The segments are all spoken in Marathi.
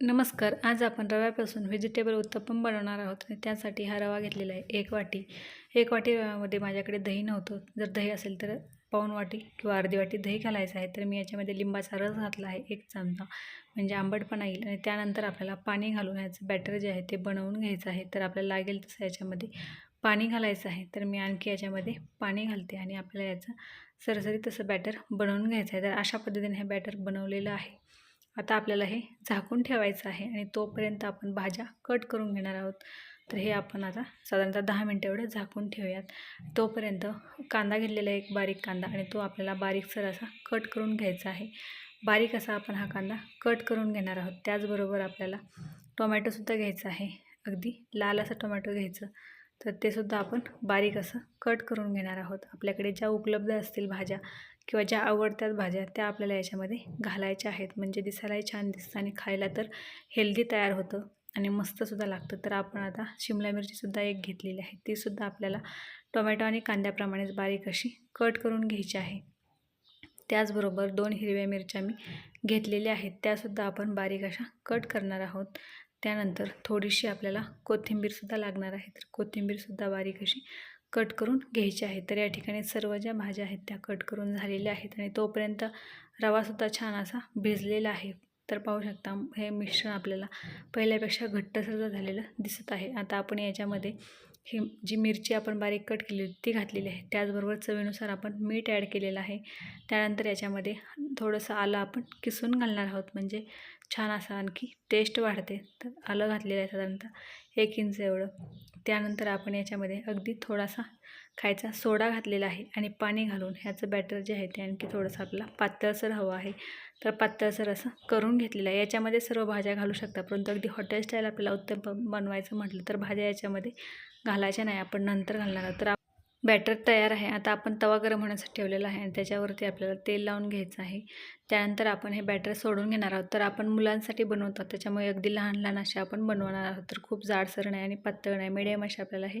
नमस्कार आज आपण रव्यापासून व्हेजिटेबल उत्तप्पम बनवणार आहोत आणि त्यासाठी हा रवा घेतलेला आहे एक वाटी. एक वाटी रव्यामध्ये माझ्याकडे दही नव्हतं. जर दही असेल तर पाऊन वाटी किंवा अर्धी वाटी दही घालायचं आहे. तर मी याच्यामध्ये लिंबाचा रस घातला आहे एक चमचा. म्हणजे आंबटपणा येईल आणि त्यानंतर आपल्याला पाणी घालून याचं बॅटर जे आहे ते बनवून घ्यायचं आहे. तर आपल्याला लागेल तसं याच्यामध्ये पाणी घालायचं आहे. तर मी आणखी याच्यामध्ये पाणी घालते आणि आपल्याला याचं सरसरी तसं बॅटर बनवून घ्यायचं आहे. तर अशा पद्धतीने हे बॅटर बनवलेलं आहे. आता आपल्याला हे झाकून ठेवायचं आहे आणि तोपर्यंत आपण भाज्या कट करून घेणार आहोत. तर हे आपण आता साधारणतः दहा मिनटं एवढं झाकून ठेवूयात. तोपर्यंत कांदा घेतलेला एक बारीक कांदा आणि तो आपल्याला बारीकसर असा कट करून घ्यायचा आहे. बारीक असा आपण हा कांदा कट करून घेणार आहोत. त्याचबरोबर आपल्याला टोमॅटोसुद्धा घ्यायचा आहे. अगदी लाल असं टोमॅटो घ्यायचं. तर ते सुद्धा आपण बारीक असं कट करून घेणार आहोत. आपल्याकडे ज्या उपलब्ध असतील भाज्या किंवा ज्या आवडत्यात भाज्या त्या आपल्याला याच्यामध्ये घालायच्या आहेत. म्हणजे दिसायलाही छान दिसतं आणि खायला तर हेल्दी तयार होतं आणि मस्तसुद्धा लागतं. तर आपण आता शिमला मिरचीसुद्धा एक घेतलेली आहे. तीसुद्धा आपल्याला टोमॅटो आणि कांद्याप्रमाणेच बारीक अशी कट करून घ्यायची आहे. त्याचबरोबर दोन हिरव्या मिरच्या मी घेतलेल्या आहेत. त्यासुद्धा आपण बारीक अशा कट करणार आहोत. त्यानंतर थोडीशी आपल्याला कोथिंबीरसुद्धा लागणार आहे. तर कोथिंबीरसुद्धा बारीक अशी कट करून घ्यायची आहे. तर या ठिकाणी सर्व ज्या भाज्या आहेत त्या कट करून झालेल्या आहेत आणि तोपर्यंत रवासुद्धा छान असा भिजलेला आहे. तर पाहू शकता हे मिश्रण आपल्याला पहिल्यापेक्षा घट्टसुद्धा झालेलं दिसत आहे. आता आपण याच्यामध्ये ही जी मिरची आपण बारीक कट केली होती ती घातलेली आहे. त्याचबरोबर चवीनुसार आपण मीठ ॲड केलेलं आहे. त्यानंतर याच्यामध्ये थोडंसं आलं आपण किसून घालणार आहोत. म्हणजे छान असं आणखी टेस्ट वाढते. तर आलं घातलेलं आहे साधारणतः एक इंच एवढं. त्यानंतर आपण याच्यामध्ये अगदी थोडासा खायचा सोडा घातलेला आहे आणि पाणी घालून ह्याचं बॅटर जे आहे ते आणखी थोडंसं आपल्याला पातळसर हवं आहे. तर पातळसर असं करून घेतलेलं आहे. याच्यामध्ये सर्व भाज्या घालू शकता. परंतु अगदी हॉटेल स्टाईल आपल्याला उत्तम बनवायचं म्हटलं तर भाज्या याच्यामध्ये घालायच्या नाही आपण नंतर घालणार आहोत. तर बॅटर तयार आहे. आता आपण तवा गरम होण्यासाठी ठेवलेला आहे आणि त्याच्यावरती आपल्याला तेल लावून घ्यायचं आहे. त्यानंतर आपण हे बॅटर सोडून घेणार आहोत. तर आपण मुलांसाठी बनवतो. त्याच्यामुळे अगदी लहान लहान असे आपण बनवणार आहोत. तर खूप जाडसर नाही आणि पातळ नाही. मिडियम असे आपल्याला हे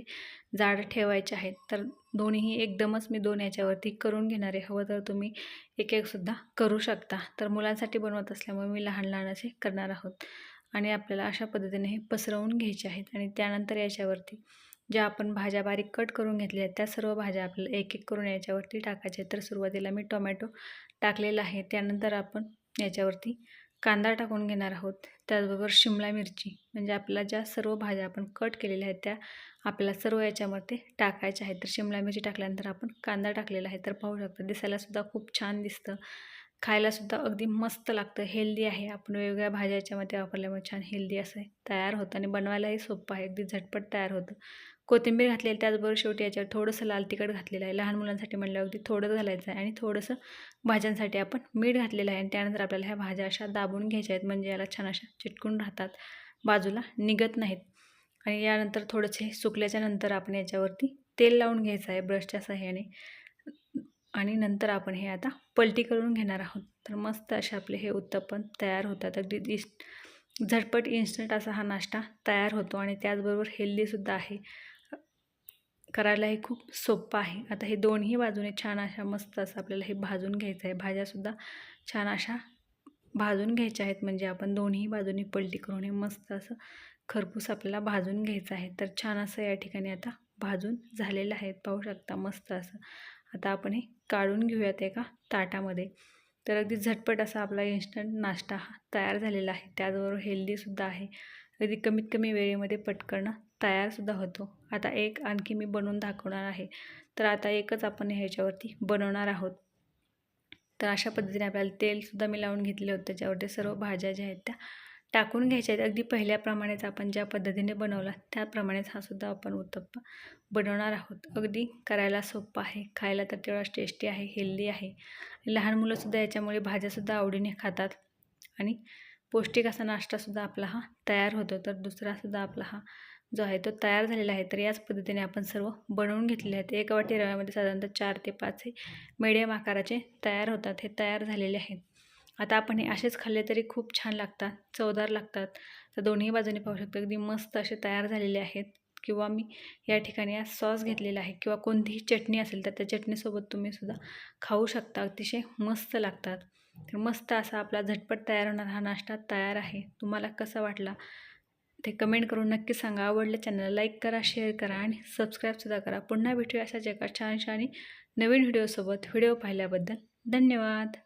जाड ठेवायचे आहेत. तर दोन्हीही एकदमच मी दोन याच्यावरती करून घेणार आहे. हवं तर तुम्ही एक एकसुद्धा करू शकता. तर मुलांसाठी बनवत असल्यामुळे मी लहान लहान असे करणार आहोत. आणि आपल्याला अशा पद्धतीने हे पसरवून घ्यायचे आहेत. आणि त्यानंतर याच्यावरती ज्या आपण भाज्या बारीक कट करून घेतल्या आहेत त्या सर्व भाज्या आपल्याला एक एक करून याच्यावरती टाकायच्या तर सुरुवातीला मी टोमॅटो टाकलेला आहे. त्यानंतर आपण याच्यावरती कांदा टाकून घेणार आहोत. त्याचबरोबर शिमला मिरची म्हणजे आपल्या ज्या सर्व भाज्या आपण कट केलेल्या आहेत त्या आपल्याला सर्व याच्यामध्ये टाकायच्या आहेत. तर शिमला मिरची टाकल्यानंतर आपण कांदा टाकलेला आहे. तर पाहू शकतो दिसायलासुद्धा खूप छान दिसतं. खायलासुद्धा अगदी मस्त लागतं. हेल्दी आहे. आपण वेगवेगळ्या भाज्या याच्यामध्ये वापरल्यामुळे छान हेल्दी असं तयार होतं आणि बनवायलाही सोपं आहे. अगदी झटपट तयार होतं. कोथिंबीर घातलेली त्याचबरोबर शेवटी याच्यावर थोडंसं लाल तिखट घातलेलं आहे. लहान मुलांसाठी म्हणलं अगदी थोडं घालायचं आहे आणि थोडंसं भाज्यांसाठी आपण मीठ घातलेलं आहे आणि त्यानंतर आपल्याला ह्या भाज्या अशा दाबून घ्यायच्या आहेत म्हणजे याला छान अशा चिटकून राहतात बाजूला निघत नाहीत. आणि यानंतर थोडंसे सुकल्याच्या नंतर आपण याच्यावरती तेल लावून घ्यायचं आहे ब्रशच्या सहाय्याने. आणि नंतर आपण हे आता पलटी करून घेणार आहोत. तर मस्त असे आपले हे उत्तपन तयार होतात. अगदी झटपट इन्स्टंट असा हा नाश्ता तयार होतो आणि त्याचबरोबर हेल्दीसुद्धा आहे. करायलाही खूप सोपं आहे. आता हे दोन्ही बाजूने छान अशा मस्त असं आपल्याला हे भाजून घ्यायचं आहे. भाज्यासुद्धा छान अशा भाजून घ्यायच्या आहेत. म्हणजे आपण दोन्ही बाजूने पलटी करून हे मस्त असं खरपूस आपल्याला भाजून घ्यायचं आहे. तर छान असं या ठिकाणी आता भाजून झालेलं आहे. पाहू शकता मस्त असं. आता आपण हे काढून घेऊयात एका ताटामध्ये. तर अगदी झटपट असा आपला इन्स्टंट नाश्ता हा तयार झालेला आहे. त्याचबरोबर हेल्दीसुद्धा आहे. अगदी कमीत कमी वेळेमध्ये पटकन तयारसुद्धा होतो. आता एक आणखी मी बनवून दाखवणार आहे. तर आता एकच आपण ह्याच्यावरती बनवणार आहोत. तर अशा पद्धतीने आपल्याला तेलसुद्धा मी लावून घेतले होते. त्याच्यावरती सर्व भाज्या ज्या आहेत त्या टाकून घ्यायच्या आहेत. अगदी पहिल्याप्रमाणेच आपण ज्या पद्धतीने बनवला त्याप्रमाणेच हा सुद्धा आपण उत्तप्पा बनवणार आहोत. अगदी करायला सोपं आहे. खायला तर तेवढाच टेस्टी आहे हेल्दी आहे. लहान मुलंसुद्धा याच्यामुळे भाज्यासुद्धा आवडीने खातात. आणि पौष्टिक असा नाश्तासुद्धा आपला हा तयार होतो. तर दुसरासुद्धा आपला हा जो आहे तो तयार झालेला आहे. तर याच पद्धतीने आपण सर्व बनवून घेतलेले आहेत. एका वाटी रव्यामध्ये साधारणतः चार ते पाच हे मिडियम आकाराचे तयार होतात. हे तयार झालेले आहेत. आता आपण हे असेच खाल्ले तरी खूप छान लागतात. चवदार लागतात. तर दोन्ही बाजूने पाहू शकतो. अगदी मस्त असे तयार झालेले आहेत. किंवा मी या ठिकाणी आज सॉस घेतलेला आहे. किंवा कोणतीही चटणी असेल तर त्या चटणीसोबत तुम्ही सुद्धा खाऊ शकता. अतिशय मस्त लागतात. तर मस्त असा आपला झटपट तयार होणार हा नाश्ता तयार आहे. तुम्हाला कसा वाटला ते कमेंट करून नक्की सांगा. आवडलं चॅनलला लाईक करा शेअर करा आणि सबस्क्राईबसुद्धा करा. पुन्हा भेटूया अशाच एका छानशा आणि नवीन व्हिडिओसोबत. व्हिडिओ पाहिल्याबद्दल धन्यवाद.